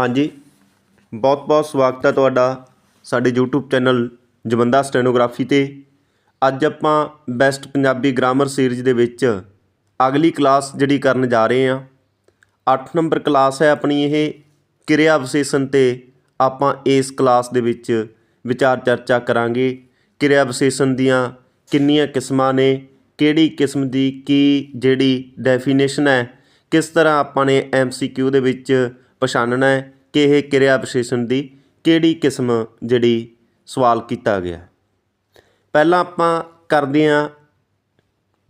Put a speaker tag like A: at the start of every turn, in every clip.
A: ਹਾਂਜੀ। ਬਹੁਤ-ਬਹੁਤ ਸਵਾਗਤ ਹੈ ਤੁਹਾਡਾ ਸਾਡੇ YouTube ਚੈਨਲ ਜਵੰਦਾ ਸਟੈਨੋਗ੍ਰਾਫੀ ਤੇ। ਅੱਜ ਆਪਾਂ ਬੈਸਟ ਪੰਜਾਬੀ ਗ੍ਰਾਮਰ ਸੀਰੀਜ਼ ਦੇ ਵਿੱਚ ਅਗਲੀ ਕਲਾਸ ਜਿਹੜੀ ਕਰਨ ਜਾ ਰਹੇ ਹਾਂ। 8 ਨੰਬਰ ਕਲਾਸ ਹੈ ਆਪਣੀ ਇਹ। ਕਿਰਿਆ ਵਿਸ਼ੇਸ਼ਣ ਤੇ ਆਪਾਂ ਇਸ ਕਲਾਸ ਦੇ ਵਿੱਚ ਵਿਚਾਰ ਚਰਚਾ ਕਰਾਂਗੇ। ਕਿਰਿਆ ਵਿਸ਼ੇਸ਼ਣ ਦੀਆਂ ਕਿੰਨੀਆਂ ਕਿਸਮਾਂ ਨੇ, ਕਿਹੜੀ ਕਿਸਮ ਦੀ ਕੀ ਜਿਹੜੀ ਡੈਫੀਨੇਸ਼ਨ ਹੈ, ਕਿਸ ਤਰ੍ਹਾਂ ਆਪਾਂ ਨੇ MCQ ਦੇ ਵਿੱਚ ਪਛਾਣਨਾ ਹੈ ਕਿ ਇਹ ਕਿਰਿਆ ਵਿਸ਼ੇਸ਼ਣ ਦੀ ਕਿਹੜੀ ਕਿਸਮ ਜਿਹੜੀ ਸਵਾਲ ਕੀਤਾ ਗਿਆ। ਪਹਿਲਾਂ ਆਪਾਂ ਕਰਦੇ ਹਾਂ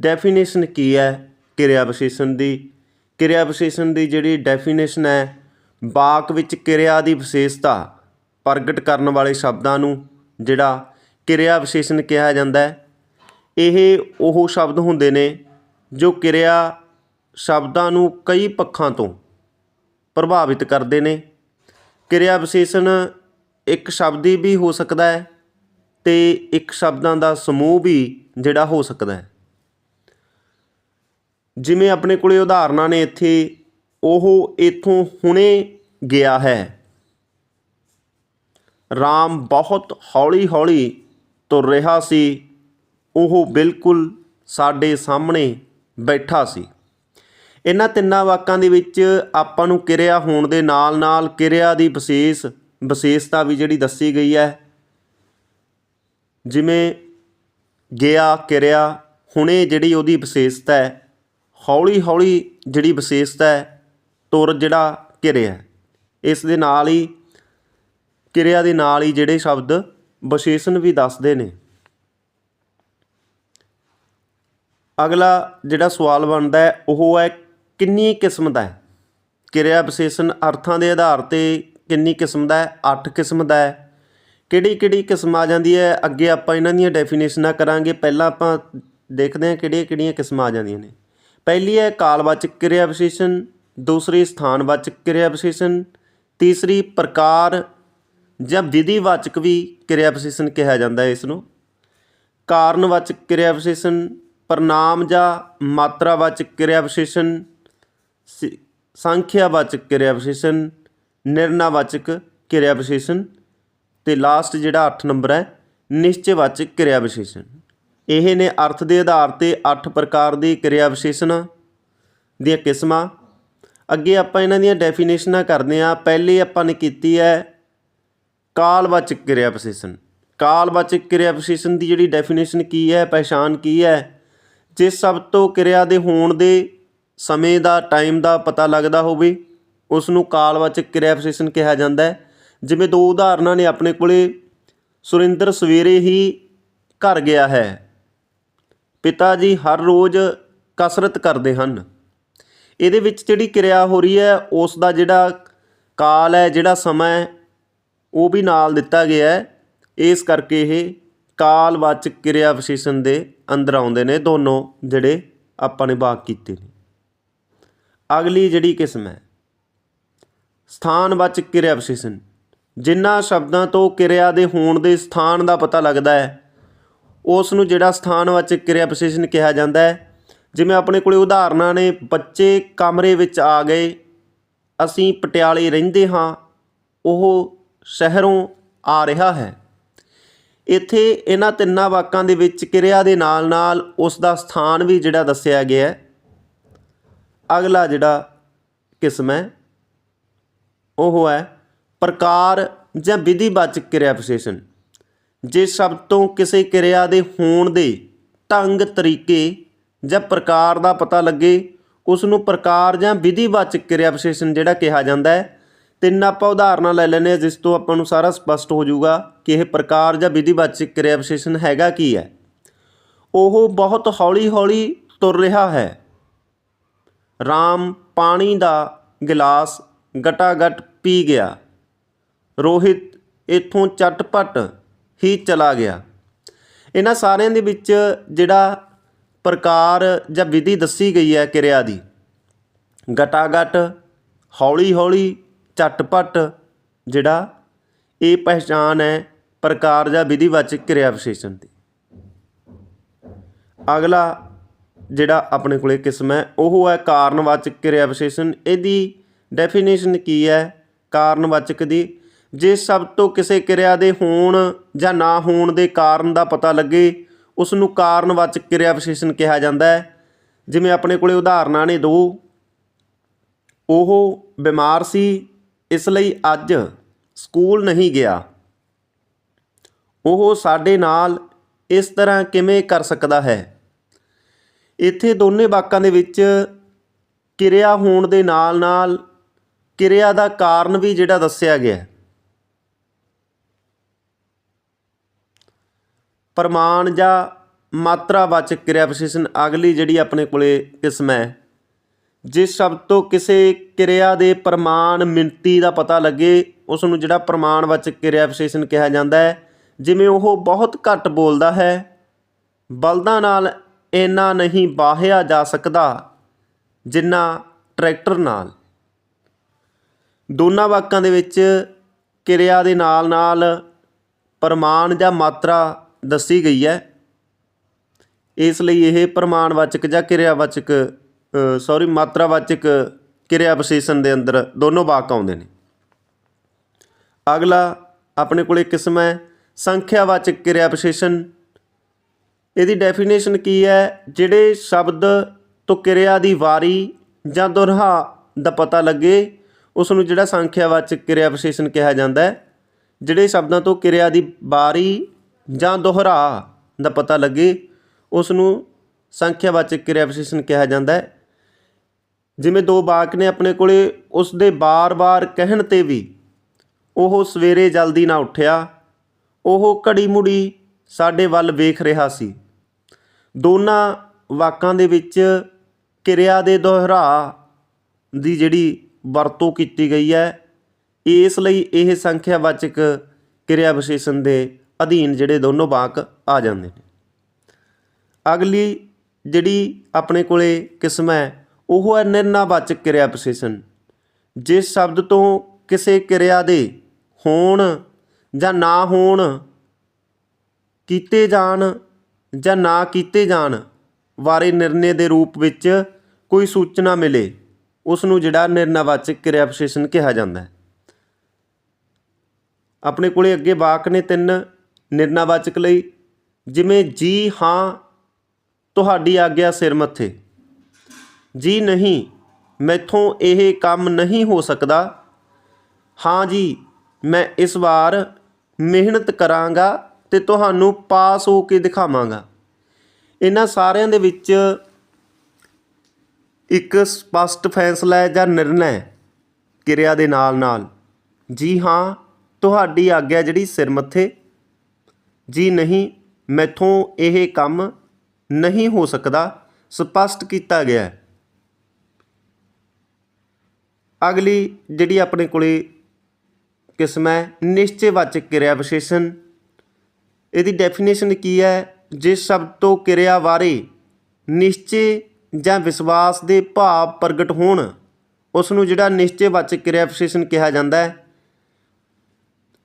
A: ਡੈਫੀਨੇਸ਼ਨ ਕੀ ਹੈ ਕਿਰਿਆ ਵਿਸ਼ੇਸ਼ਣ ਦੀ। ਕਿਰਿਆ ਵਿਸ਼ੇਸ਼ਣ ਦੀ ਜਿਹੜੀ ਡੈਫੀਨੇਸ਼ਨ ਹੈ, ਵਾਕ ਵਿੱਚ ਕਿਰਿਆ ਦੀ ਵਿਸ਼ੇਸ਼ਤਾ ਪ੍ਰਗਟ ਕਰਨ ਵਾਲੇ ਸ਼ਬਦਾਂ ਨੂੰ ਜਿਹੜਾ ਕਿਰਿਆ ਵਿਸ਼ੇਸ਼ਣ ਕਿਹਾ ਜਾਂਦਾ ਹੈ, ਇਹ ਉਹ ਸ਼ਬਦ ਹੁੰਦੇ ਨੇ ਜੋ ਕਿਰਿਆ ਸ਼ਬਦਾਂ ਨੂੰ ਕਈ ਪੱਖਾਂ ਤੋਂ ਪ੍ਰਭਾਵਿਤ ਕਰਦੇ ਨੇ। ਕਿਰਿਆ ਵਿਸ਼ੇਸ਼ਣ ਇੱਕ ਸ਼ਬਦੀ ਵੀ ਹੋ ਸਕਦਾ ਹੈ ਤੇ ਇੱਕ ਸ਼ਬਦਾਂ ਦਾ ਸਮੂਹ ਵੀ ਜਿਹੜਾ ਹੋ ਸਕਦਾ ਹੈ। ਜਿਵੇਂ ਆਪਣੇ ਕੋਲੇ ਉਦਾਹਰਨਾਂ ਨੇ ਇੱਥੇ, ਉਹ ਇਥੋਂ ਹੁਣੇ ਗਿਆ ਹੈ। ਰਾਮ ਬਹੁਤ ਹੌਲੀ-ਹੌਲੀ ਤੁਰ ਰਿਹਾ ਸੀ, ਉਹ ਬਿਲਕੁਲ ਸਾਡੇ ਸਾਹਮਣੇ ਬੈਠਾ ਸੀ। ਇਹਨਾਂ ਤਿੰਨਾਂ ਵਾਕਾਂ ਦੇ ਵਿੱਚ ਆਪਾਂ ਨੂੰ ਕਿਰਿਆ ਹੋਣ ਦੇ ਨਾਲ-ਨਾਲ ਕਿਰਿਆ ਦੀ ਵਿਸ਼ੇਸ਼, ਵਿਸ਼ੇਸ਼ਤਾ ਵੀ ਜਿਹੜੀ ਦੱਸੀ ਗਈ ਹੈ। ਜਿਵੇਂ ਗਿਆ, ਕਿਰਿਆ, ਹੁਣੇ ਜਿਹੜੀ ਉਹਦੀ ਵਿਸ਼ੇਸ਼ਤਾ ਹੈ, ਹੌਲੀ-ਹੌਲੀ ਜਿਹੜੀ ਵਿਸ਼ੇਸ਼ਤਾ ਹੈ, ਤੁਰ ਜਿਹੜਾ ਕਿਰਿਆ ਇਸ ਦੇ ਨਾਲ ਹੀ, ਕਿਰਿਆ ਦੇ ਨਾਲ ਹੀ ਜਿਹੜੇ ਸ਼ਬਦ ਵਿਸ਼ੇਸ਼ਣ ਵੀ ਦੱਸਦੇ ਨੇ। ਅਗਲਾ ਜਿਹੜਾ ਸਵਾਲ ਬਣਦਾ ਹੈ, ਉਹ ਹੈ ਕਿੰਨੀ ਕਿਸਮ ਦਾ ਹੈ? ਕਿਰਿਆ ਵਿਸ਼ੇਸ਼ਣ ਅਰਥਾਂ ਦੇ ਆਧਾਰ ਤੇ ਕਿੰਨੀ ਕਿਸਮ ਦਾ ਹੈ? 8 ਕਿਸਮ ਦਾ ਹੈ। ਕਿਹੜੀ ਕਿਹੜੀ ਕਿਸਮ ਆ ਜਾਂਦੀ ਹੈ? ਅੱਗੇ ਆਪਾਂ ਇਹਨਾਂ ਦੀਆਂ ਡੈਫੀਨੇਸ਼ਨਾਂ ਕਰਾਂਗੇ। ਪਹਿਲਾਂ ਆਪਾਂ ਦੇਖਦੇ ਹਾਂ ਕਿਹੜੀਆਂ ਕਿਹੜੀਆਂ ਕਿਸਮਾਂ ਆ ਜਾਂਦੀਆਂ ਨੇ। ਪਹਿਲੀ ਹੈ ਕਾਲਵਾਚਕ ਕਿਰਿਆ ਵਿਸ਼ੇਸ਼ਣ, ਦੂਸਰੀ ਸਥਾਨਵਾਚਕ ਕਿਰਿਆ ਵਿਸ਼ੇਸ਼ਣ, ਤੀਸਰੀ ਪ੍ਰਕਾਰ ਜਾਂ ਵਿਧੀਵਾਚਕ ਵੀ ਕਿਰਿਆ ਵਿਸ਼ੇਸ਼ਣ ਕਿਹਾ ਜਾਂਦਾ ਹੈ ਇਸ ਨੂੰ ਕਾਰਨਵਾਚਕ ਕਿਰਿਆ ਵਿਸ਼ੇਸ਼ਣ, ਪ੍ਰਨਾਮ ਜਾਂ ਮਾਤਰਾਵਾਚਕ ਕਿਰਿਆ ਵਿਸ਼ੇਸ਼ਣ ਸੰਖਿਆਵਾਚਕ ਕਿਰਿਆ ਵਿਸ਼ੇਸ਼ਣ ਨਿਰਣਾਵਾਚਕ ਕਿਰਿਆ ਵਿਸ਼ੇਸ਼ਣ ਤੇ ਲਾਸਟ ਜਿਹੜਾ 8 ਨੰਬਰ ਹੈ ਨਿਸ਼ਚੈਵਾਚਕ ਕਿਰਿਆ ਵਿਸ਼ੇਸ਼ਣ। ਇਹ ਨੇ ਅਰਥ ਦੇ ਆਧਾਰ ਤੇ 8 ਪ੍ਰਕਾਰ ਦੀ ਕਿਰਿਆ ਵਿਸ਼ੇਸ਼ਣਾਂ ਦੀਆਂ ਕਿਸਮਾਂ। ਅੱਗੇ ਆਪਾਂ ਇਹਨਾਂ ਦੀਆਂ ਡੈਫੀਨੇਸ਼ਨਾਂ ਕਰਦੇ ਹਾਂ। ਪਹਿਲੀ ਆਪਾਂ ਨੇ ਕੀਤੀ ਹੈ ਕਾਲਵਾਚਕ ਕਿਰਿਆ ਵਿਸ਼ੇਸ਼ਣ। ਕਾਲਵਾਚਕ ਕਿਰਿਆ ਵਿਸ਼ੇਸ਼ਣ ਦੀ ਜਿਹੜੀ ਡੈਫੀਨੇਸ਼ਨ ਕੀ ਹੈ, ਪਛਾਣ ਕੀ ਹੈ ਜਿਸ ਸਭ ਤੋਂ ਕਿਰਿਆ ਦੇ ਹੋਣ ਦੇ ਸਮੇਂ ਦਾ, ਟਾਈਮ ਦਾ ਪਤਾ ਲੱਗਦਾ ਹੋਵੇ, ਉਸ ਨੂੰ ਕਾਲਵਾਚਕ ਕਿਰਿਆ ਵਿਸ਼ੇਸ਼ਣ ਕਿਹਾ ਜਾਂਦਾ ਹੈ। ਜਿਵੇਂ ਦੋ ਉਦਾਹਰਨਾਂ ਨੇ ਆਪਣੇ ਕੋਲੇ। ਸੁਰਿੰਦਰ ਸਵੇਰੇ ਹੀ ਘਰ ਗਿਆ ਹੈ। ਪਿਤਾ ਜੀ ਹਰ ਰੋਜ਼ ਕਸਰਤ ਕਰਦੇ ਹਨ। ਇਹਦੇ ਵਿੱਚ ਜਿਹੜੀ ਕਿਰਿਆ ਹੋ ਰਹੀ ਹੈ, ਉਸ ਦਾ ਜਿਹੜਾ ਕਾਲ ਹੈ, ਜਿਹੜਾ ਸਮਾਂ ਹੈ, ਉਹ ਵੀ ਨਾਲ ਦਿੱਤਾ ਗਿਆ ਹੈ। ਇਸ ਕਰਕੇ ਇਹ ਕਾਲਵਾਚਕ ਕਿਰਿਆ ਵਿਸ਼ੇਸ਼ਣ ਦੇ ਅੰਦਰ ਆਉਂਦੇ ਨੇ ਦੋਨੋਂ ਜਿਹੜੇ ਆਪਾਂ ਨੇ ਬਾਕ ਕੀਤੇ ਨੇ। ਅਗਲੀ ਜਿਹੜੀ ਕਿਸਮ ਹੈ। ਸਥਾਨਵਾਚਕ ਕਿਰਿਆ ਵਿਸ਼ੇਸ਼ਣ। ਜਿਨ੍ਹਾਂ ਸ਼ਬਦਾਂ ਤੋਂ ਕਿਰਿਆ ਦੇ ਹੋਣ ਦੇ ਸਥਾਨ ਦਾ ਪਤਾ ਲੱਗਦਾ ਹੈ ਉਸ ਨੂੰ ਜਿਹੜਾ ਸਥਾਨਵਾਚਕ ਕਿਰਿਆ ਵਿਸ਼ੇਸ਼ਣ ਕਿਹਾ ਜਾਂਦਾ ਹੈ। ਜਿਵੇਂ ਆਪਣੇ ਕੋਲੇ ਉਦਾਹਰਨਾਂ ਨੇ, ਬੱਚੇ ਕਮਰੇ ਵਿੱਚ ਆ ਗਏ, ਅਸੀਂ ਪਟਿਆਲੇ ਰਹਿੰਦੇ ਹਾਂ, ਉਹ ਸ਼ਹਿਰੋਂ ਆ ਰਿਹਾ ਹੈ। ਇੱਥੇ ਇਹਨਾਂ ਤਿੰਨਾਂ ਵਾਕਾਂ ਦੇ ਵਿੱਚ ਕਿਰਿਆ ਦੇ ਨਾਲ-ਨਾਲ ਉਸ ਦਾ ਸਥਾਨ ਵੀ ਜਿਹੜਾ ਦੱਸਿਆ ਗਿਆ ਹੈ। ਅਗਲਾ ਜਿਹੜਾ ਕਿਸਮ ਹੈ, ਉਹ ਹੈ ਪ੍ਰਕਾਰ ਜਾਂ ਵਿਧੀਵਾਚਕ ਕਿਰਿਆ ਵਿਸ਼ੇਸ਼ਣ। ਜੇ ਸ਼ਬਦ ਤੋਂ ਕਿਸੇ ਕਿਰਿਆ ਦੇ ਹੋਣ ਦੇ ਢੰਗ, ਤਰੀਕੇ ਜਾਂ ਪ੍ਰਕਾਰ ਦਾ ਪਤਾ ਲੱਗੇ ਉਸ ਨੂੰ ਪ੍ਰਕਾਰ ਜਾਂ ਵਿਧੀਵਾਚਕ ਕਿਰਿਆ ਵਿਸ਼ੇਸ਼ਣ ਜਿਹੜਾ ਕਿਹਾ ਜਾਂਦਾ ਹੈ, ਤਿੰਨ ਆਪਾਂ ਉਦਾਹਰਨਾਂ ਲੈ ਲੈਂਦੇ ਹਾਂ, ਜਿਸ ਤੋਂ ਆਪਾਂ ਨੂੰ ਸਾਰਾ ਸਪਸ਼ਟ ਹੋ ਜਾਊਗਾ ਕਿ ਇਹ ਪ੍ਰਕਾਰ ਜਾਂ ਵਿਧੀਵਾਚਕ ਕਿਰਿਆ ਵਿਸ਼ੇਸ਼ਣ ਹੈਗਾ ਕੀ ਹੈ। ਉਹ ਬਹੁਤ ਹੌਲੀ-ਹੌਲੀ ਤੁਰ ਰਿਹਾ ਹੈ। ਰਾਮ ਪਾਣੀ ਦਾ ਗਿਲਾਸ ਗਟਾਗਟ ਪੀ ਗਿਆ। ਰੋਹਿਤ ਇੱਥੋਂ ਚਟਪਟ ਹੀ ਚਲਾ ਗਿਆ। ਇਹਨਾਂ ਸਾਰਿਆਂ ਦੇ ਵਿੱਚ ਜਿਹੜਾ ਪ੍ਰਕਾਰ ਜਾਂ ਵਿਧੀ ਦੱਸੀ ਗਈ ਹੈ ਕਿਰਿਆ ਦੀ, ਗਟਾਗਟ ਹੌਲੀ ਹੌਲੀ ਝਟਪਟ ਜਿਹੜਾ ਇਹ ਪਹਿਚਾਨ ਹੈ ਪ੍ਰਕਾਰ ਜਾਂ ਵਿਧੀਵਾਚਕ ਕਿਰਿਆ ਵਿਸ਼ੇਸ਼ਣ ਦੀ। ਅਗਲਾ ਜਿਹੜਾ ਆਪਣੇ ਕੋਲੇ ਕਿਸਮ ਹੈ, ਉਹ ਹੈ ਕਾਰਨਵਾਚਕ ਕਿਰਿਆ ਵਿਸ਼ੇਸ਼ਣ ਇਹਦੀ ਡੈਫੀਨੇਸ਼ਨ ਕੀ ਹੈ? ਕਾਰਨਵਾਚਕ ਦੀ। ਜੇ ਸਭ ਤੋਂ ਕਿਸੇ ਕਿਰਿਆ ਦੇ ਹੋਣ ਜਾਂ ਨਾ ਹੋਣ ਦੇ ਕਾਰਨ ਦਾ ਪਤਾ ਲੱਗੇ ਉਸ ਨੂੰ ਕਾਰਨਵਾਚਕ ਕਿਰਿਆ ਵਿਸ਼ੇਸ਼ਣ ਕਿਹਾ ਜਾਂਦਾ ਹੈ। ਜਿਵੇਂ ਆਪਣੇ ਕੋਲੇ ਉਦਾਹਰਨਾਂ ਨੇ ਦੋ। ਉਹ ਬਿਮਾਰ ਸੀ, ਇਸ ਲਈ ਅੱਜ ਸਕੂਲ ਨਹੀਂ ਗਿਆ। ਉਹ ਸਾਡੇ ਨਾਲ ਇਸ ਤਰ੍ਹਾਂ ਕਿਵੇਂ ਕਰ ਸਕਦਾ ਹੈ? ਇੱਥੇ ਦੋਨੇ ਵਾਕਾਂ ਦੇ ਵਿੱਚ ਕਿਰਿਆ ਹੋਣ ਦੇ ਨਾਲ ਨਾਲ ਕਿਰਿਆ ਦਾ ਕਾਰਨ ਵੀ ਜਿਹੜਾ ਦੱਸਿਆ ਗਿਆ ਪ੍ਰਮਾਣ ਜਾਂ ਮਾਤਰਾਵਾਚਕ ਕਿਰਿਆ ਵਿਸ਼ੇਸ਼ਣ ਅਗਲੀ ਜਿਹੜੀ ਆਪਣੇ ਕੋਲੇ ਕਿਸਮ ਹੈ, ਜਿਸ ਸ਼ਬਦ ਤੋਂ ਕਿਸੇ ਕਿਰਿਆ ਦੇ ਪ੍ਰਮਾਣ ਮਿਣਤੀ ਦਾ ਪਤਾ ਲੱਗੇ ਉਸ ਨੂੰ ਜਿਹੜਾ ਪ੍ਰਮਾਣਵਾਚਕ ਕਿਰਿਆ ਵਿਸ਼ੇਸ਼ਣ ਕਿਹਾ ਜਾਂਦਾ ਹੈ, ਜਿਵੇਂ ਉਹ ਬਹੁਤ ਘੱਟ ਬੋਲਦਾ ਹੈ, ਬਲਦਾਂ ਨਾਲ ਇੰਨਾ ਨਹੀਂ ਬਾਹਿਆ ਜਾ ਸਕਦਾ ਜਿੰਨਾ ਟਰੈਕਟਰ ਨਾਲ। ਦੋਨਾਂ ਵਾਕਾਂ ਦੇ ਵਿੱਚ ਕਿਰਿਆ ਦੇ ਨਾਲ ਨਾਲ ਪ੍ਰਮਾਣ ਜਾਂ ਮਾਤਰਾ ਦੱਸੀ ਗਈ ਹੈ। ਇਸ ਲਈ ਇਹ ਪ੍ਰਮਾਣਵਾਚਕ ਜਾਂ ਕਿਰਿਆਵਾਚਕ ਸੌਰੀ ਮਾਤਰਾਵਾਚਕ ਕਿਰਿਆ ਵਿਸ਼ੇਸ਼ਣ ਦੇ ਅੰਦਰ ਦੋਨੋਂ ਵਾਕ ਆਉਂਦੇ ਨੇ। ਅਗਲਾ ਆਪਣੇ ਕੋਲੇ ਕਿਸਮ ਹੈ, ਸੰਖਿਆਵਾਚਕ ਕਿਰਿਆ ਵਿਸ਼ੇਸ਼ਣ। ਇਹਦੀ ਡੈਫੀਨੇਸ਼ਨ ਕੀ ਹੈ? ਜਿਹੜੇ ਸ਼ਬਦ ਤੋਂ ਕਿਰਿਆ ਦੀ ਵਾਰੀ ਜਾਂ ਦੁਹਰਾ ਦਾ ਪਤਾ ਲੱਗੇ ਉਸ ਨੂੰ ਜਿਹੜਾ ਸੰਖਿਆਵਾਚਕ ਕਿਰਿਆ ਵਿਸ਼ੇਸ਼ਣ ਕਿਹਾ ਜਾਂਦਾ ਹੈ। ਜਿਹੜੇ ਸ਼ਬਦਾਂ ਤੋਂ ਕਿਰਿਆ ਦੀ ਵਾਰੀ ਜਾਂ ਦੁਹਰਾ ਦਾ ਪਤਾ ਲੱਗੇ ਉਸ ਨੂੰ ਸੰਖਿਆਵਾਚਕ ਕਿਰਿਆ ਵਿਸ਼ੇਸ਼ਣ ਕਿਹਾ ਜਾਂਦਾ ਹੈ। ਜਿਵੇਂ ਦੋ ਵਾਕ ਨੇ ਆਪਣੇ ਕੋਲੇ ਉਸ ਦੇ ਬਾਰ-ਬਾਰ ਕਹਿਣ ਤੇ ਵੀ ਉਹ ਸਵੇਰੇ ਜਲਦੀ ਨਾ ਉੱਠਿਆ, ਉਹ ਘੜੀ ਮੁੜੀ ਸਾਡੇ ਵੱਲ ਵੇਖ ਰਿਹਾ ਸੀ। ਦੋਨਾਂ ਵਾਕਾਂ ਦੇ ਵਿੱਚ ਕਿਰਿਆ ਦੇ ਦੁਹਰਾ ਦੀ ਜਿਹੜੀ ਵਰਤੋਂ ਕੀਤੀ ਗਈ ਹੈ, ਇਸ ਲਈ ਇਹ ਸੰਖਿਆਵਾਚਕ ਕਿਰਿਆ ਵਿਸ਼ੇਸ਼ਣ ਦੇ ਅਧੀਨ ਜਿਹੜੇ ਦੋਨੋਂ ਵਾਕ ਆ ਜਾਂਦੇ ਨੇ। ਅਗਲੀ ਜਿਹੜੀ ਆਪਣੇ ਕੋਲੇ ਕਿਸਮ ਹੈ, ਉਹ ਹੈ ਨਿਰਣਾਵਾਚਕ ਕਿਰਿਆ ਵਿਸ਼ੇਸ਼ਣ। ਜਿਸ ਸ਼ਬਦ ਤੋਂ ਕਿਸੇ ਕਿਰਿਆ ਦੇ ਹੋਣ ਜਾਂ ਨਾ ਹੋਣ ਕੀਤੇ ਜਾਣ ਜਾਂ ਨਾ ਕੀਤੇ ਜਾਣ ਬਾਰੇ ਨਿਰਣੇ ਦੇ ਰੂਪ ਵਿੱਚ ਕੋਈ ਸੂਚਨਾ ਮਿਲੇ ਉਸ ਨੂੰ ਜਿਹੜਾ ਨਿਰਣਾਵਾਚਕ ਕਿਰਿਆ ਵਿਸ਼ੇਸ਼ਣ ਕਿਹਾ ਜਾਂਦਾ ਹੈ। ਆਪਣੇ ਕੋਲੇ ਅੱਗੇ ਵਾਕ ਨੇ ਤਿੰਨ ਨਿਰਣਾਵਾਚਕ ਲਈ, ਜਿਵੇਂ, ਜੀ, ਹਾਂ, ਤੁਹਾਡੀ ਆਗਿਆ ਸਿਰ ਮੱਥੇ। ਜੀ ਨਹੀਂ, ਮੈਥੋਂ ਇਹ ਕੰਮ ਨਹੀਂ ਹੋ ਸਕਦਾ। ਹਾਂ ਜੀ, ਮੈਂ ਇਸ ਵਾਰ ਮਿਹਨਤ ਕਰਾਂਗਾ ਤੇ ਤੁਹਾਨੂੰ ਪਾਸ ਹੋ ਕੇ ਦਿਖਾਵਾਂਗਾ। ਇਹਨਾਂ ਸਾਰਿਆਂ ਦੇ ਵਿੱਚ ਇੱਕ ਸਪਸ਼ਟ ਫੈਸਲਾ ਹੈ ਜਾਂ ਨਿਰਣਾ ਕਿਰਿਆ ਦੇ ਨਾਲ ਨਾਲ। ਜੀ ਹਾਂ, ਤੁਹਾਡੀ ਆਗਿਆ ਜਿਹੜੀ ਸਿਰ ਮੱਥੇ। ਜੀ ਨਹੀਂ, ਮੈਥੋਂ ਇਹ ਕੰਮ ਨਹੀਂ ਹੋ ਸਕਦਾ। ਸਪਸ਼ਟ ਕੀਤਾ ਗਿਆ ਹੈ। ਅਗਲੀ ਜਿਹੜੀ ਆਪਣੇ ਕੋਲੇ ਕਿਸਮ ਹੈ ਨਿਸ਼ਚੈਵਾਚਕ ਕਿਰਿਆ ਵਿਸ਼ੇਸ਼ਣ। ਇਹਦੀ ਡੈਫੀਨੇਸ਼ਨ ਕੀ ਹੈ? ਜਿਸ ਸ਼ਬਦ ਤੋਂ ਕਿਰਿਆ ਬਾਰੇ ਨਿਸ਼ਚੇ ਜਾਂ ਵਿਸ਼ਵਾਸ ਦੇ ਭਾਵ ਪ੍ਰਗਟ ਹੋਣ ਉਸ ਨੂੰ ਜਿਹੜਾ ਨਿਸ਼ਚੈਵਾਚਕ ਕਿਰਿਆ ਵਿਸ਼ੇਸ਼ਣ ਕਿਹਾ ਜਾਂਦਾ ਹੈ।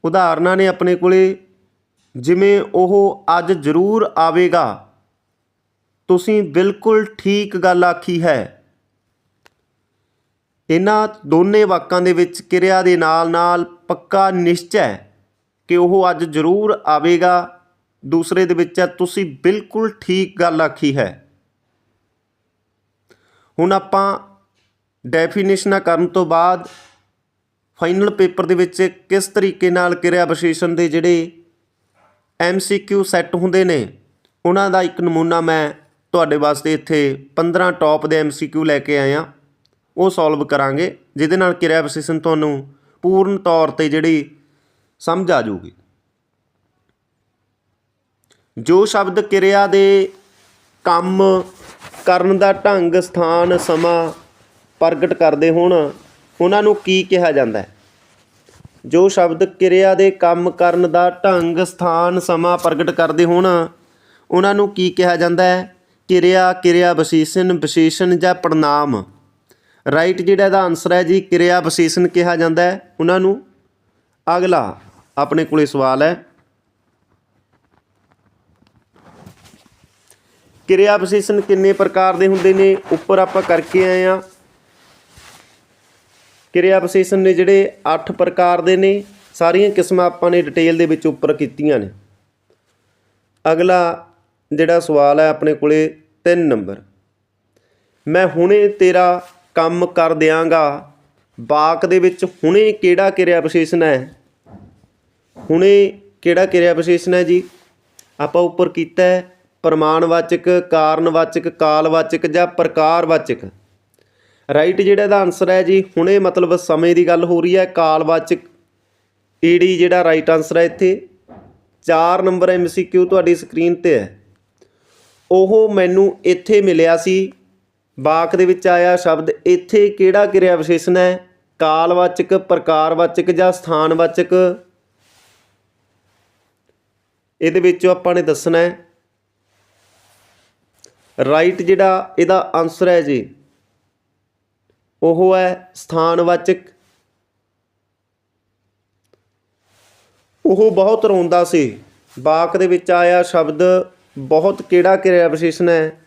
A: ਉਦਾਹਰਨਾਂ ਨੇ ਆਪਣੇ ਕੋਲੇ ਜਿਵੇਂ ਉਹ ਅੱਜ ਜ਼ਰੂਰ ਆਵੇਗਾ, ਤੁਸੀਂ ਬਿਲਕੁਲ ਠੀਕ ਗੱਲ ਆਖੀ ਹੈ। ਇਹਨਾਂ ਦੋਨੇ ਵਾਕਾਂ ਦੇ ਵਿੱਚ ਕਿਰਿਆ ਦੇ ਨਾਲ ਨਾਲ ਪੱਕਾ ਨਿਸ਼ਚੈ ਕਿ ਉਹ ਅੱਜ ਜ਼ਰੂਰ ਆਵੇਗਾ ਦੂਸਰੇ ਦੇ ਵਿੱਚ ਹੈ, ਤੁਸੀਂ ਬਿਲਕੁਲ ਠੀਕ ਗੱਲ ਆਖੀ ਹੈ। ਹੁਣ ਆਪਾਂ ਡੈਫੀਨੇਸ਼ਨਾਂ ਕਰਨ ਤੋਂ ਬਾਅਦ ਫਾਈਨਲ ਪੇਪਰ ਦੇ ਵਿੱਚ ਕਿਸ ਤਰੀਕੇ ਨਾਲ ਕਿਰਿਆ ਵਿਸ਼ੇਸ਼ਣ ਦੇ ਜਿਹੜੇ ਐਮਸੀਕਿਊ ਸੈੱਟ ਹੁੰਦੇ ਨੇ, ਉਹਨਾਂ ਦਾ ਇੱਕ ਨਮੂਨਾ ਮੈਂ ਤੁਹਾਡੇ ਵਾਸਤੇ ਇੱਥੇ 15 ਟੌਪ ਦੇ ਐਮਸੀਕਿਊ ਲੈ ਕੇ ਆਇਆ। ਉਹ ਸੋਲਵ ਕਰਾਂਗੇ, ਜਿਹਦੇ ਨਾਲ ਕਿਰਿਆ ਵਿਸ਼ੇਸ਼ਣ ਤੁਹਾਨੂੰ ਪੂਰਨ ਤੌਰ ਤੇ ਜਿਹੜੀ ਸਮਝ ਆ ਜਾਊਗੀ। ਜੋ ਸ਼ਬਦ ਕਿਰਿਆ ਦੇ ਕੰਮ ਕਰਨ ਦਾ ਢੰਗ, ਸਥਾਨ, ਸਮਾਂ ਪ੍ਰਗਟ ਕਰਦੇ ਹੋਣ, ਉਹਨਾਂ ਨੂੰ ਕੀ ਕਿਹਾ ਜਾਂਦਾ ਹੈ? ਜੋ ਸ਼ਬਦ ਕਿਰਿਆ ਦੇ ਕੰਮ ਕਰਨ ਦਾ ਢੰਗ, ਸਥਾਨ, ਸਮਾਂ ਪ੍ਰਗਟ ਕਰਦੇ ਹੋਣ, ਉਹਨਾਂ ਨੂੰ ਕੀ ਕਿਹਾ ਜਾਂਦਾ ਹੈ? ਕਿਰਿਆ ਕਿਰਿਆ ਵਿਸ਼ੇਸ਼ਣ ਵਿਸ਼ੇਸ਼ਣ ਜਾਂ ਪੜਨਾਮ ਰਾਈਟ ਜਿਹੜਾ ਇਹਦਾ ਆਨਸਰ ਹੈ ਜੀ, ਕਿਰਿਆ ਵਿਸ਼ੇਸ਼ਣ ਕਿਹਾ ਜਾਂਦਾ ਹੈ, ਉਹਨਾਂ ਨੂੰ ਅਗਲਾ ਆਪਣੇ ਕੋਲੇ ਸਵਾਲ ਹੈ। ਕਿਰਿਆ ਵਿਸ਼ੇਸ਼ਣ ਕਿੰਨੇ ਪ੍ਰਕਾਰ ਦੇ ਹੁੰਦੇ ਨੇ, ਉੱਪਰ ਆਪਾਂ ਕਰਕੇ ਆਏ ਆ ਕਿਰਿਆ ਵਿਸ਼ੇਸ਼ਣ ਨੇ ਜਿਹੜੇ 8 ਪ੍ਰਕਾਰ ਦੇ ਨੇ, ਸਾਰੀਆਂ ਕਿਸਮਾਂ ਆਪਾਂ ਨੇ ਡਿਟੇਲ ਦੇ ਵਿੱਚ ਉੱਪਰ ਕੀਤੀਆਂ ਨੇ। ਅਗਲਾ ਜਿਹੜਾ ਸਵਾਲ ਹੈ ਆਪਣੇ ਕੋਲੇ 3 ਨੰਬਰ। ਮੈਂ ਹੁਣੇ ਤੇਰਾ ਕੰਮ ਕਰ ਦਿਆਂਗਾ, ਬਾਕ ਦੇ ਵਿੱਚ ਹੁਣੇ ਕਿਹੜਾ ਕਿਰਿਆ ਵਿਸ਼ੇਸ਼ਣ ਹੈ? ਹੁਣੇ ਕਿਹੜਾ ਕਿਰਿਆ ਵਿਸ਼ੇਸ਼ਣ ਹੈ ਜੀ? ਆਪਾਂ ਉੱਪਰ ਕੀਤਾ ਹੈ ਪ੍ਰਮਾਣਵਾਚਕ, ਕਾਰਨਵਾਚਕ, ਕਾਲਵਾਚਕ ਜਾਂ ਪ੍ਰਕਾਰਵਾਚਕ? ਰਾਈਟ ਜਿਹੜਾ ਇਹਦਾ ਆਨਸਰ ਹੈ ਜੀ, ਹੁਣੇ ਮਤਲਬ ਸਮੇਂ ਦੀ ਗੱਲ ਹੋ ਰਹੀ ਹੈ, ਕਾਲਵਾਚਕ। ਈਡੀ ਜਿਹੜਾ ਰਾਈਟ ਆਨਸਰ ਹੈ ਇੱਥੇ 4 ਨੰਬਰ ਐਮਸੀਕਿਊ ਤੁਹਾਡੀ ਸਕਰੀਨ ਤੇ ਹੈ। ਉਹ ਮੈਨੂੰ ਇੱਥੇ ਮਿਲਿਆ ਸੀ, ਵਾਕ ਦੇ ਵਿੱਚ ਆਇਆ ਸ਼ਬਦ, ਇੱਥੇ ਕਿਹੜਾ ਕਿਰਿਆ ਵਿਸ਼ੇਸ਼ਣ ਹੈ? ਕਾਲਵਾਚਕ, ਪ੍ਰਕਾਰਵਾਚਕ ਜਾਂ ਸਥਾਨਵਾਚਕ? ਇਹਦੇ ਵਿੱਚੋਂ ਆਪਾਂ ਨੇ ਦੱਸਣਾ ਹੈ ਰਾਈਟ ਜਿਹੜਾ ਇਹਦਾ ਆਨਸਰ ਹੈ ਜੀ, ਉਹ ਹੈ ਸਥਾਨਵਾਚਕ ਉਹ ਬਹੁਤ ਰੋਂਦਾ ਸੀ। ਵਾਕ ਦੇ ਵਿੱਚ ਆਇਆ ਸ਼ਬਦ ਬਹੁਤ ਕਿਹੜਾ ਕਿਰਿਆ ਵਿਸ਼ੇਸ਼ਣ ਹੈ?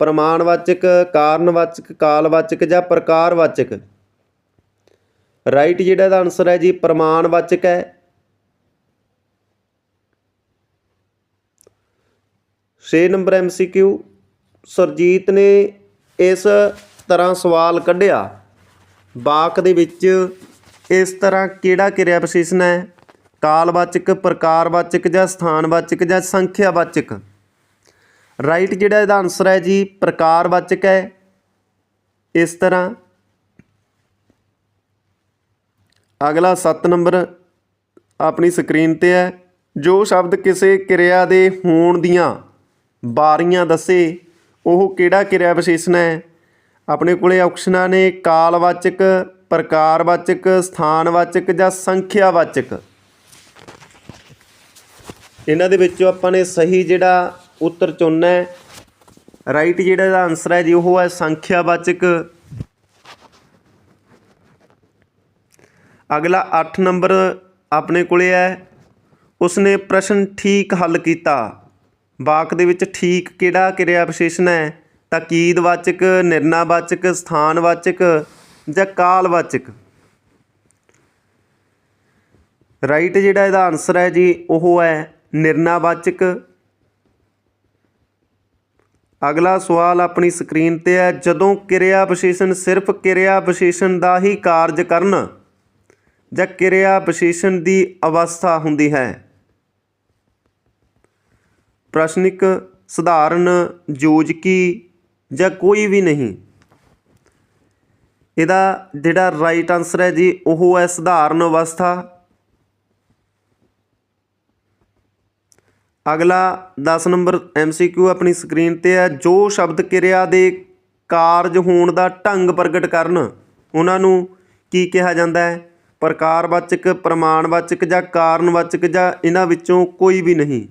A: ਪ੍ਰਮਾਣਵਾਚਕ ਕਾਰਨਵਾਚਕ ਕਾਲਵਾਚਕ ਜਾਂ ਪ੍ਰਕਾਰਵਾਚਕ ਰਾਈਟ ਜਿਹੜਾ ਦਾ ਆਨਸਰ ਹੈ ਜੀ ਪ੍ਰਮਾਣਵਾਚਕ ਹੈ। ਛੇ ਨੰਬਰ ਐਮਸੀਕਿਊ ਸਰਜੀਤ ਨੇ ਇਸ ਤਰ੍ਹਾਂ ਸਵਾਲ ਕੱਢਿਆ। ਵਾਕ ਦੇ ਵਿੱਚ ਇਸ ਤਰ੍ਹਾਂ ਕਿਹੜਾ ਕਿਰਿਆ ਵਿਸ਼ੇਸ਼ਣ ਹੈ? ਕਾਲਵਾਚਕ, ਪ੍ਰਕਾਰਵਾਚਕ ਜਾਂ ਸਥਾਨਵਾਚਕ ਜਾਂ ਸੰਖਿਆਵਾਚਕ? ਰਾਈਟ ਜਿਹੜਾ ਇਹਦਾ ਆਨਸਰ ਹੈ ਜੀ, ਪ੍ਰਕਾਰਵਾਚਕ ਹੈ। ਇਸ ਤਰ੍ਹਾਂ ਅਗਲਾ 7 ਨੰਬਰ ਆਪਣੀ ਸਕਰੀਨ ਤੇ ਹੈ। ਜੋ ਸ਼ਬਦ ਕਿਸੇ ਕਿਰਿਆ ਦੇ ਹੋਣ ਦੀਆਂ ਬਾਰੀਆਂ ਦੱਸੇ ਉਹ ਕਿਹੜਾ ਕਿਰਿਆ ਵਿਸ਼ੇਸ਼ਣ ਹੈ? ਆਪਣੇ ਕੋਲੇ ਆਪਸ਼ਨਾਂ ਨੇ ਕਾਲਵਾਚਕ, ਪ੍ਰਕਾਰਵਾਚਕ, ਸਥਾਨਵਾਚਕ ਜਾਂ ਸੰਖਿਆਵਾਚਕ। ਇਹਨਾਂ ਦੇ ਵਿੱਚੋਂ ਆਪਾਂ ਨੇ ਸਹੀ ਜਿਹੜਾ ਉੱਤਰ ਚੁਣਨਾ ਹੈ ਰਾਈਟ ਜਿਹੜਾ ਦਾ ਆਨਸਰ ਹੈ ਜੀ, ਉਹ ਹੈ ਸੰਖਿਆਵਾਚਕ। ਅਗਲਾ 8 ਨੰਬਰ ਆਪਣੇ ਕੋਲੇ ਹੈ, ਉਸਨੇ ਪ੍ਰਸ਼ਨ ਠੀਕ ਹੱਲ ਕੀਤਾ। ਵਾਕ ਦੇ ਵਿੱਚ ਠੀਕ ਕਿਹੜਾ ਕਿਰਿਆ ਵਿਸ਼ੇਸ਼ਣ ਹੈ ਤਾਕੀਦਵਾਚਕ ਨਿਰਣਾਵਾਚਕ ਸਥਾਨਵਾਚਕ ਜਾਂ ਕਾਲਵਾਚਕ? ਰਾਈਟ ਜਿਹੜਾ ਇਹਦਾ ਆਨਸਰ ਹੈ ਜੀ, ਉਹ ਹੈ ਨਿਰਣਾਵਾਚਕ ਅਗਲਾ ਸਵਾਲ ਆਪਣੀ ਸਕਰੀਨ ਤੇ ਹੈ, ਜਦੋਂ ਕਿਰਿਆ ਵਿਸ਼ੇਸ਼ਣ ਸਿਰਫ ਕਿਰਿਆ ਵਿਸ਼ੇਸ਼ਣ ਦਾ ਹੀ ਕਾਰਜ ਕਰਨ ਜਾਂ ਕਿਰਿਆ ਵਿਸ਼ੇਸ਼ਣ ਦੀ ਅਵਸਥਾ ਹੁੰਦੀ ਹੈ? ਪ੍ਰਸ਼ਨਿਕ ਸਧਾਰਨ ਯੋਜਕੀ ਜਾਂ ਕੋਈ ਵੀ ਨਹੀਂ। ਇਹਦਾ ਜਿਹੜਾ ਰਾਈਟ ਆਨਸਰ ਹੈ ਜੀ, ਉਹ ਹੈ ਸਧਾਰਨ ਅਵਸਥਾ। ਅਗਲਾ 10 ਨੰਬਰ ਐਮਸੀਕਿਊ ਆਪਣੀ ਸਕਰੀਨ ਤੇ ਹੈ। ਜੋ ਸ਼ਬਦ ਕਿਰਿਆ ਦੇ ਕਾਰਜ ਹੋਣ ਦਾ ਢੰਗ ਪ੍ਰਗਟ ਕਰਨ, ਉਹਨਾਂ ਨੂੰ ਕੀ ਕਿਹਾ ਜਾਂਦਾ ਹੈ? ਪ੍ਰਕਾਰਵਾਚਕ, ਪ੍ਰਮਾਣਵਾਚਕ ਜਾਂ ਕਾਰਨਵਾਚਕ ਜਾਂ ਇਹਨਾਂ ਵਿੱਚੋਂ ਕੋਈ ਵੀ ਨਹੀਂ।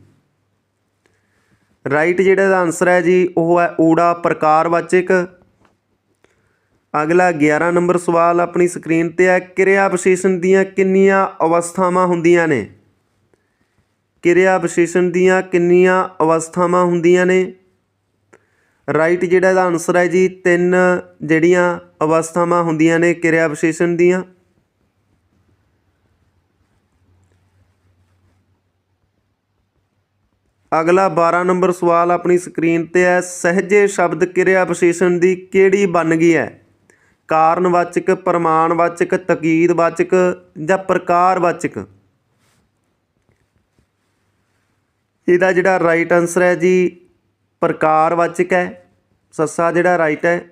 A: ਰਾਈਟ ਜਿਹੜਾ ਦਾ ਆਨਸਰ ਹੈ ਜੀ, ਉਹ ਹੈ ਊੜਾ ਪ੍ਰਕਾਰਵਾਚਕ। ਅਗਲਾ 11 ਨੰਬਰ ਸਵਾਲ ਆਪਣੀ ਸਕਰੀਨ ਤੇ ਹੈ ਕਿਰਿਆ ਵਿਸ਼ੇਸ਼ਣ ਦੀਆਂ ਕਿੰਨੀਆਂ ਅਵਸਥਾਵਾਂ ਹੁੰਦੀਆਂ ਨੇ? ਕਿਰਿਆ ਵਿਸ਼ੇਸ਼ਣ ਦੀਆਂ ਕਿੰਨੀਆਂ ਅਵਸਥਾਵਾਂ ਹੁੰਦੀਆਂ ਨੇ? ਰਾਈਟ ਜਿਹੜਾ ਦਾ ਆਨਸਰ ਹੈ ਜੀ, ਤਿੰਨ ਜਿਹੜੀਆਂ ਅਵਸਥਾਵਾਂ ਹੁੰਦੀਆਂ ਨੇ ਕਿਰਿਆ ਵਿਸ਼ੇਸ਼ਣ ਦੀਆਂ। ਅਗਲਾ 12 ਨੰਬਰ ਸਵਾਲ ਆਪਣੀ ਸਕਰੀਨ ਤੇ ਹੈ। ਸਹਜੇ ਸ਼ਬਦ ਕਿਰਿਆ ਵਿਸ਼ੇਸ਼ਣ ਦੀ ਕਿਹੜੀ ਬਣ ਗਈ ਹੈ? ਕਾਰਨਵਾਚਕ, ਪ੍ਰਮਾਣਵਾਚਕ, ਤਕੀਦਵਾਚਕ ਜਾਂ ਪ੍ਰਕਾਰਵਾਚਕ? ਇਹਦਾ ਜਿਹੜਾ ਰਾਈਟ ਆਨਸਰ ਹੈ ਜੀ, ਪ੍ਰਕਾਰਵਾਚਕ ਹੈ। ਸੱਸਾ ਜਿਹੜਾ ਰਾਈਟ ਹੈ।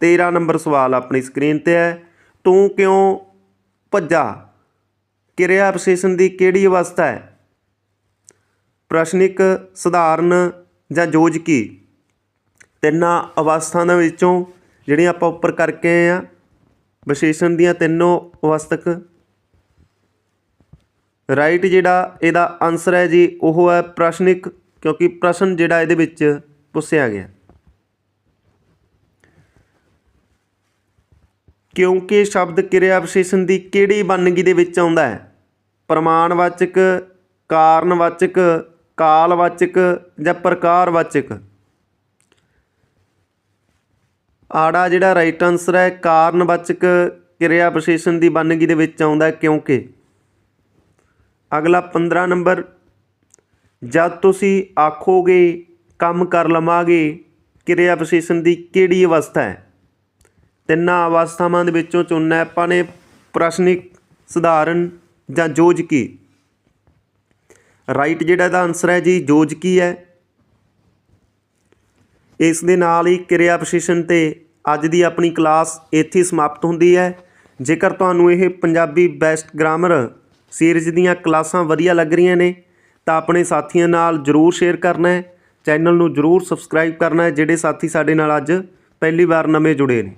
A: 13 ਨੰਬਰ ਸਵਾਲ ਆਪਣੀ ਸਕਰੀਨ ਤੇ ਹੈ। ਤੂੰ ਕਿਉਂ ਭੱਜਾ? ਕਿਰਿਆ ਵਿਸ਼ੇਸ਼ਣ ਦੀ ਕਿਹੜੀ ਅਵਸਥਾ ਹੈ? ਪ੍ਰਸ਼ਨਿਕ ਸਧਾਰਨ ਜਾਂ ਯੋਜਕੀ ਤਿੰਨਾਂ ਅਵਸਥਾ ਦੇ ਵਿੱਚੋਂ ਜਿਹੜੀਆਂ ਆਪਾਂ ਉੱਪਰ ਕਰਕੇ ਆਏ ਆ ਵਿਸ਼ੇਸ਼ਣ ਦੀਆਂ ਤਿੰਨੋਂ ਅਵਸਥਕ। ਰਾਈਟ ਜਿਹੜਾ ਇਹਦਾ ਆਨਸਰ ਹੈ ਜੀ, ਉਹ ਹੈ ਪ੍ਰਸ਼ਨਿਕ ਕਿਉਂਕਿ ਪ੍ਰਸ਼ਨ ਜਿਹੜਾ ਇਹਦੇ ਵਿੱਚ ਪੁੱਛਿਆ ਗਿਆ। ਕਿਉਂਕਿ ਸ਼ਬਦ ਕਿਰਿਆ ਵਿਸ਼ੇਸ਼ਣ ਦੀ ਕਿਹੜੀ ਵੰਨਗੀ ਦੇ ਵਿੱਚ ਆਉਂਦਾ ਹੈ? ਪ੍ਰਮਾਣਵਾਚਕ, ਕਾਰਨਵਾਚਕ ਕਾਲਵਾਚਕ ਜਾਂ ਪ੍ਰਕਾਰਵਾਚਕ? ਆੜਾ ਜਿਹੜਾ ਰਾਈਟ ਆਨਸਰ ਹੈ, ਕਾਰਨਵਾਚਕ ਕਿਰਿਆ ਵਿਸ਼ੇਸ਼ਣ ਦੀ ਬੰਨਗੀ ਦੇ ਵਿੱਚ ਆਉਂਦਾ ਹੈ, ਕਿਉਂਕਿ? ਅਗਲਾ 15 ਨੰਬਰ, ਜਦ ਤੁਸੀਂ ਆਖੋਗੇ, ਕੰਮ ਕਰ ਲਵਾਂਗੇ, ਕਿਰਿਆ ਵਿਸ਼ੇਸ਼ਣ ਦੀ ਕਿਹੜੀ ਅਵਸਥਾ ਹੈ? ਤਿੰਨਾਂ ਅਵਸਥਾਵਾਂ ਦੇ ਵਿੱਚੋਂ ਚੁਣਨਾ ਆਪਾਂ ਨੇ ਪ੍ਰਸ਼ਨਿਕ, ਸਧਾਰਨ ਜਾਂ ਜੋਜ ਯੋਜਕੀ ਰਾਈਟ ਜਿਹੜਾ ਇਹਦਾ ਆਨਸਰ ਹੈ ਜੀ ਯੋਜਕੀ ਹੈ? ਇਸ ਦੇ ਨਾਲ ਹੀ ਕਿਰਿਆ ਵਿਸ਼ੇਸ਼ਣ ਤੇ ਅੱਜ ਦੀ ਆਪਣੀ ਕਲਾਸ ਇੱਥੇ ਸਮਾਪਤ ਹੁੰਦੀ ਹੈ। ਜੇਕਰ ਤੁਹਾਨੂੰ ਇਹ ਪੰਜਾਬੀ ਬੈਸਟ ਗ੍ਰਾਮਰ ਸੀਰੀਜ਼ ਦੀਆਂ ਕਲਾਸਾਂ ਵਧੀਆ ਲੱਗ ਰਹੀਆਂ ਨੇ, ਤਾਂ ਆਪਣੇ ਸਾਥੀਆਂ ਨਾਲ ਜਰੂਰ ਸ਼ੇਅਰ ਕਰਨਾ ਹੈ। ਚੈਨਲ ਨੂੰ ਜਰੂਰ ਸਬਸਕ੍ਰਾਈਬ ਕਰਨਾ ਹੈ, ਜਿਹੜੇ ਸਾਥੀ ਸਾਡੇ ਨਾਲ ਅੱਜ ਪਹਿਲੀ ਵਾਰ ਨਵੇਂ ਜੁੜੇ ਨੇ।